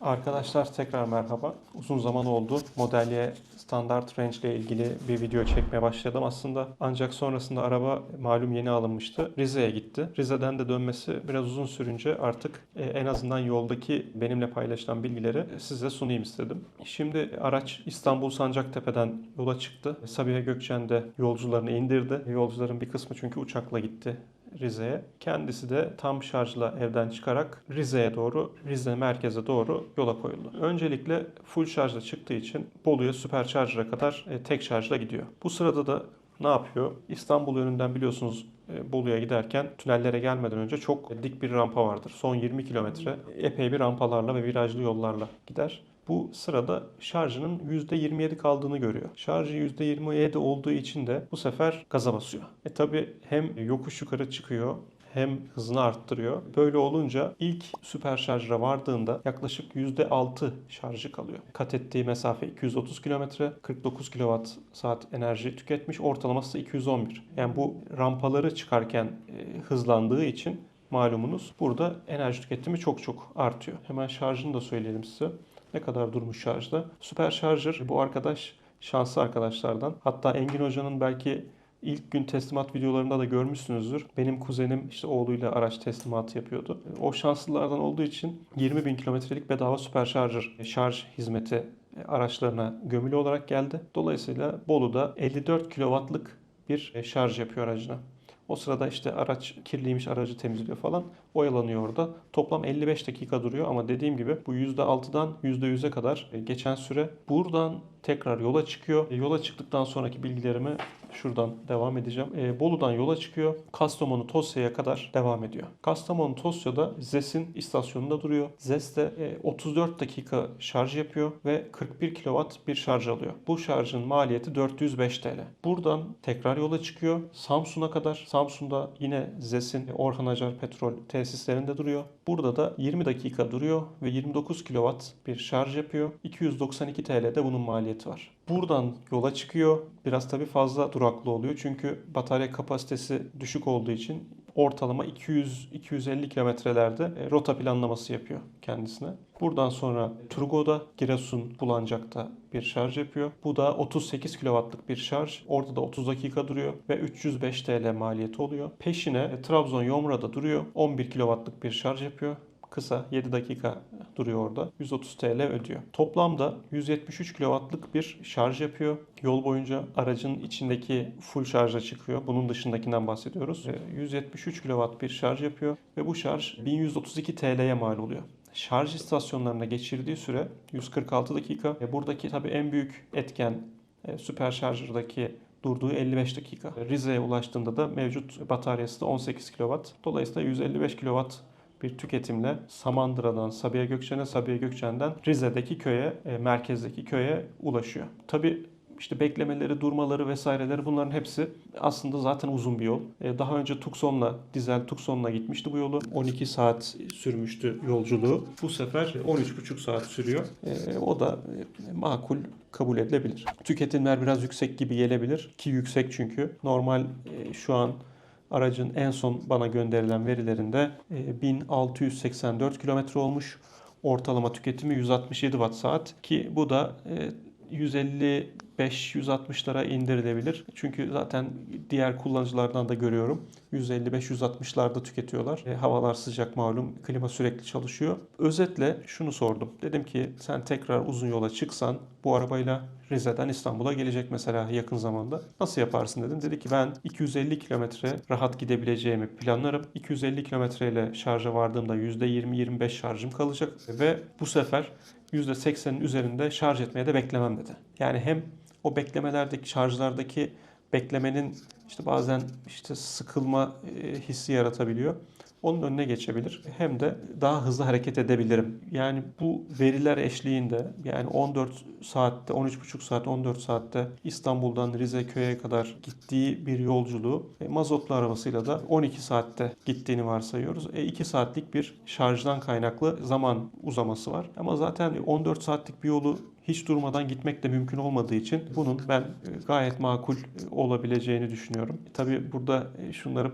Arkadaşlar tekrar merhaba. Uzun zaman oldu. Model Y standart range ile ilgili bir video çekmeye başladım aslında. Ancak sonrasında araba malum yeni alınmıştı. Rize'ye gitti. Rize'den de dönmesi biraz uzun sürünce artık e, en azından yoldaki benimle paylaşılan bilgileri size sunayım istedim. Şimdi araç İstanbul Sancaktepe'den yola çıktı. Sabiha Gökçen'de yolcularını indirdi. Yolcuların bir kısmı çünkü uçakla gitti Rize'ye. Kendisi de tam şarjla evden çıkarak Rize'ye doğru, Rize merkeze doğru yola koyuldu. Öncelikle full şarjla çıktığı için Bolu'ya süpercharger'a kadar e, tek şarjla gidiyor. Bu sırada da ne yapıyor? İstanbul yönünden biliyorsunuz e, Bolu'ya giderken tünellere gelmeden önce çok dik bir rampa vardır. Son 20 kilometre epey bir rampalarla ve virajlı yollarla gider. Bu sırada şarjının %27 kaldığını görüyor. Şarjı %27 olduğu için de bu sefer gaza basıyor. E tabi hem yokuş yukarı çıkıyor hem hızını arttırıyor. Böyle olunca ilk süper şarja vardığında yaklaşık %6 şarjı kalıyor. Kat ettiği mesafe 230 kilometre, 49 kWh saat enerji tüketmiş. Ortalaması da 211. Yani bu rampaları çıkarken e, hızlandığı için malumunuz burada enerji tüketimi çok çok artıyor. Hemen şarjını da söyleyelim size. Ne kadar durmuş şarjda? Süper Charger bu arkadaş şanslı arkadaşlardan. Hatta Engin Hoca'nın belki ilk gün teslimat videolarında da görmüşsünüzdür. Benim kuzenim işte oğluyla araç teslimatı yapıyordu. O şanslılardan olduğu için 20 bin kilometrelik bedava Süper Charger şarj hizmeti araçlarına gömülü olarak geldi. Dolayısıyla Bolu'da 54 kW'lık bir şarj yapıyor aracına. O sırada işte araç kirliymiş aracı temizliyor falan. Oyalanıyor orada. Toplam 55 dakika duruyor ama dediğim gibi bu %6'dan %100'e kadar geçen süre. Buradan tekrar yola çıkıyor. E, Yola çıktıktan sonraki bilgilerimi şuradan devam edeceğim. E, Bolu'dan yola çıkıyor. Kastamonu Tosya'ya kadar devam ediyor. Kastamonu Tosya'da ZES'in istasyonunda duruyor. ZES de e, 34 dakika şarj yapıyor ve 41 kW bir şarj alıyor. Bu şarjın maliyeti 405 TL. Buradan tekrar yola çıkıyor. Samsun'a kadar. Samsun'da yine ZES'in Orhan Acar Petrol tesislerinde duruyor. Burada da 20 dakika duruyor ve 29 kW bir şarj yapıyor. 292 TL de bunun maliyeti var. Buradan yola çıkıyor. Biraz tabii fazla duraklı oluyor. Çünkü batarya kapasitesi düşük olduğu için ortalama 200-250 kilometrelerde e, rota planlaması yapıyor kendisine. Buradan sonra Turgo'da Giresun Bulancak'ta bir şarj yapıyor. Bu da 38 kW'lık bir şarj. Orada da 30 dakika duruyor ve 305 TL maliyeti oluyor. Peşine e, Trabzon Yomra'da duruyor. 11 kW'lık bir şarj yapıyor kısa 7 dakika duruyor orada. 130 TL ödüyor. Toplamda 173 kW'lık bir şarj yapıyor. Yol boyunca aracın içindeki full şarja çıkıyor. Bunun dışındakinden bahsediyoruz. Ee, 173 kW bir şarj yapıyor ve bu şarj 1132 TL'ye mal oluyor. Şarj istasyonlarında geçirdiği süre 146 dakika. Buradaki tabii en büyük etken e, süper şarjırdaki durduğu 55 dakika. Rize'ye ulaştığında da mevcut bataryası da 18 kW. Dolayısıyla 155 kW bir tüketimle Samandıra'dan Sabiha Gökçen'e, Sabiha Gökçen'den Rize'deki köye, e, merkezdeki köye ulaşıyor. Tabi işte beklemeleri, durmaları vesaireleri bunların hepsi aslında zaten uzun bir yol. E, daha önce Tucson'la, dizel Tucson'la gitmişti bu yolu. 12 saat sürmüştü yolculuğu. Bu sefer 13,5 saat sürüyor. E, o da e, makul kabul edilebilir. Tüketimler biraz yüksek gibi gelebilir ki yüksek çünkü. Normal şu an Aracın en son bana gönderilen verilerinde e, 1684 kilometre olmuş. Ortalama tüketimi 167 watt saat ki bu da e, 155-160'lara indirilebilir. Çünkü zaten diğer kullanıcılardan da görüyorum. 155-160'larda tüketiyorlar. E, havalar sıcak malum. Klima sürekli çalışıyor. Özetle şunu sordum. Dedim ki sen tekrar uzun yola çıksan bu arabayla Rize'den İstanbul'a gelecek mesela yakın zamanda. Nasıl yaparsın dedim. Dedi ki ben 250 kilometre rahat gidebileceğimi planlarım. 250 kilometreyle şarja vardığımda %20-25 şarjım kalacak ve bu sefer %80'in üzerinde şarj etmeye de beklemem dedi. Yani hem o beklemelerdeki şarjlardaki beklemenin işte bazen işte sıkılma e, hissi yaratabiliyor. Onun önüne geçebilir. Hem de daha hızlı hareket edebilirim. Yani bu veriler eşliğinde yani 14 saatte, 13,5 saat, 14 saatte İstanbul'dan Rize köye kadar gittiği bir yolculuğu e, mazotlu arabasıyla da 12 saatte gittiğini varsayıyoruz. E 2 saatlik bir şarjdan kaynaklı zaman uzaması var. Ama zaten 14 saatlik bir yolu hiç durmadan gitmek de mümkün olmadığı için bunun ben e, gayet makul e, olabileceğini düşünüyorum. Tabii burada e, şunları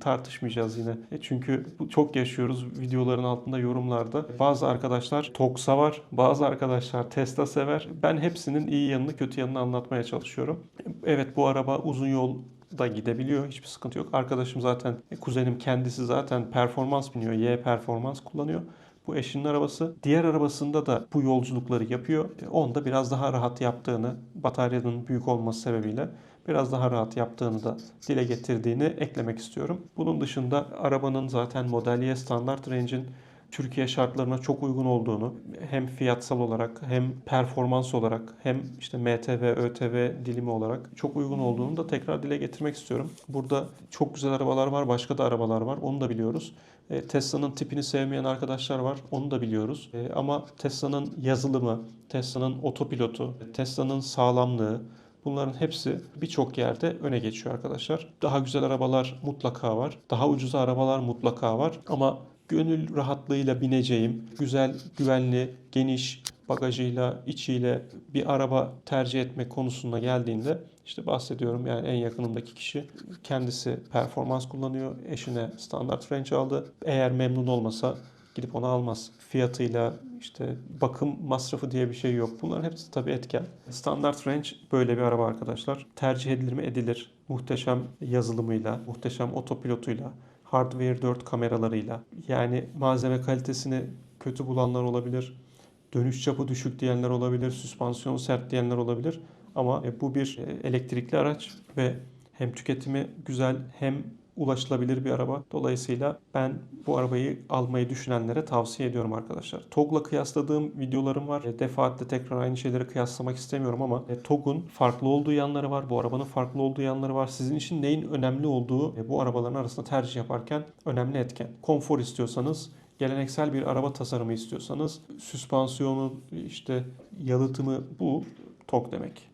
tartışmayacağız yine. Çünkü çok yaşıyoruz videoların altında yorumlarda. Bazı arkadaşlar tok savar, bazı arkadaşlar Tesla sever. Ben hepsinin iyi yanını kötü yanını anlatmaya çalışıyorum. Evet bu araba uzun yol da gidebiliyor. Hiçbir sıkıntı yok. Arkadaşım zaten, kuzenim kendisi zaten performans biniyor. Y performans kullanıyor. Bu eşinin arabası. Diğer arabasında da bu yolculukları yapıyor. E, Onda biraz daha rahat yaptığını, bataryanın büyük olması sebebiyle biraz daha rahat yaptığını da dile getirdiğini eklemek istiyorum. Bunun dışında arabanın zaten Model standart range'in Türkiye şartlarına çok uygun olduğunu hem fiyatsal olarak hem performans olarak hem işte MTV, ÖTV dilimi olarak çok uygun olduğunu da tekrar dile getirmek istiyorum. Burada çok güzel arabalar var, başka da arabalar var. Onu da biliyoruz. E, Tesla'nın tipini sevmeyen arkadaşlar var. Onu da biliyoruz. E, Ama Tesla'nın yazılımı, Tesla'nın otopilotu, Tesla'nın sağlamlığı Bunların hepsi birçok yerde öne geçiyor arkadaşlar. Daha güzel arabalar mutlaka var. Daha ucuz arabalar mutlaka var. Ama gönül rahatlığıyla bineceğim, güzel, güvenli, geniş bagajıyla, içiyle bir araba tercih etmek konusuna geldiğinde işte bahsediyorum yani en yakınımdaki kişi kendisi performans kullanıyor. Eşine standart range aldı. Eğer memnun olmasa gidip onu almaz. Fiyatıyla işte bakım masrafı diye bir şey yok. Bunların hepsi tabii etken. Standart range böyle bir araba arkadaşlar. Tercih edilir mi? Edilir. Muhteşem yazılımıyla, muhteşem otopilotuyla, Hardware 4 kameralarıyla. Yani malzeme kalitesini kötü bulanlar olabilir. Dönüş çapı düşük diyenler olabilir. Süspansiyon sert diyenler olabilir. Ama e, bu bir e, elektrikli araç ve hem tüketimi güzel hem ulaşılabilir bir araba. Dolayısıyla ben bu arabayı almayı düşünenlere tavsiye ediyorum arkadaşlar. TOG'la kıyasladığım videolarım var. E, Defaatle tekrar aynı şeyleri kıyaslamak istemiyorum ama TOG'un farklı olduğu yanları var. Bu arabanın farklı olduğu yanları var. Sizin için neyin önemli olduğu bu arabaların arasında tercih yaparken önemli etken. Konfor istiyorsanız geleneksel bir araba tasarımı istiyorsanız süspansiyonu işte yalıtımı bu TOG demek.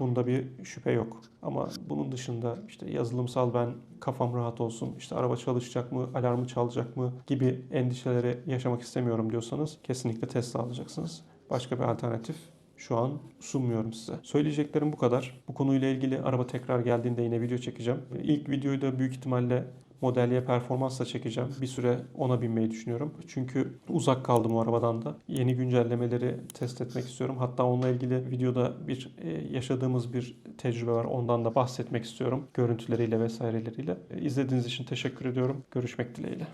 Bunda bir şüphe yok. Ama bunun dışında işte yazılımsal ben kafam rahat olsun, işte araba çalışacak mı, alarmı çalacak mı gibi endişeleri yaşamak istemiyorum diyorsanız kesinlikle Tesla alacaksınız. Başka bir alternatif şu an sunmuyorum size. Söyleyeceklerim bu kadar. Bu konuyla ilgili araba tekrar geldiğinde yine video çekeceğim. İlk videoyu da büyük ihtimalle Model Y performansla çekeceğim. Bir süre ona binmeyi düşünüyorum. Çünkü uzak kaldım o arabadan da. Yeni güncellemeleri test etmek istiyorum. Hatta onunla ilgili videoda bir e, yaşadığımız bir tecrübe var. Ondan da bahsetmek istiyorum. Görüntüleriyle vesaireleriyle. E, İzlediğiniz için teşekkür ediyorum. Görüşmek dileğiyle.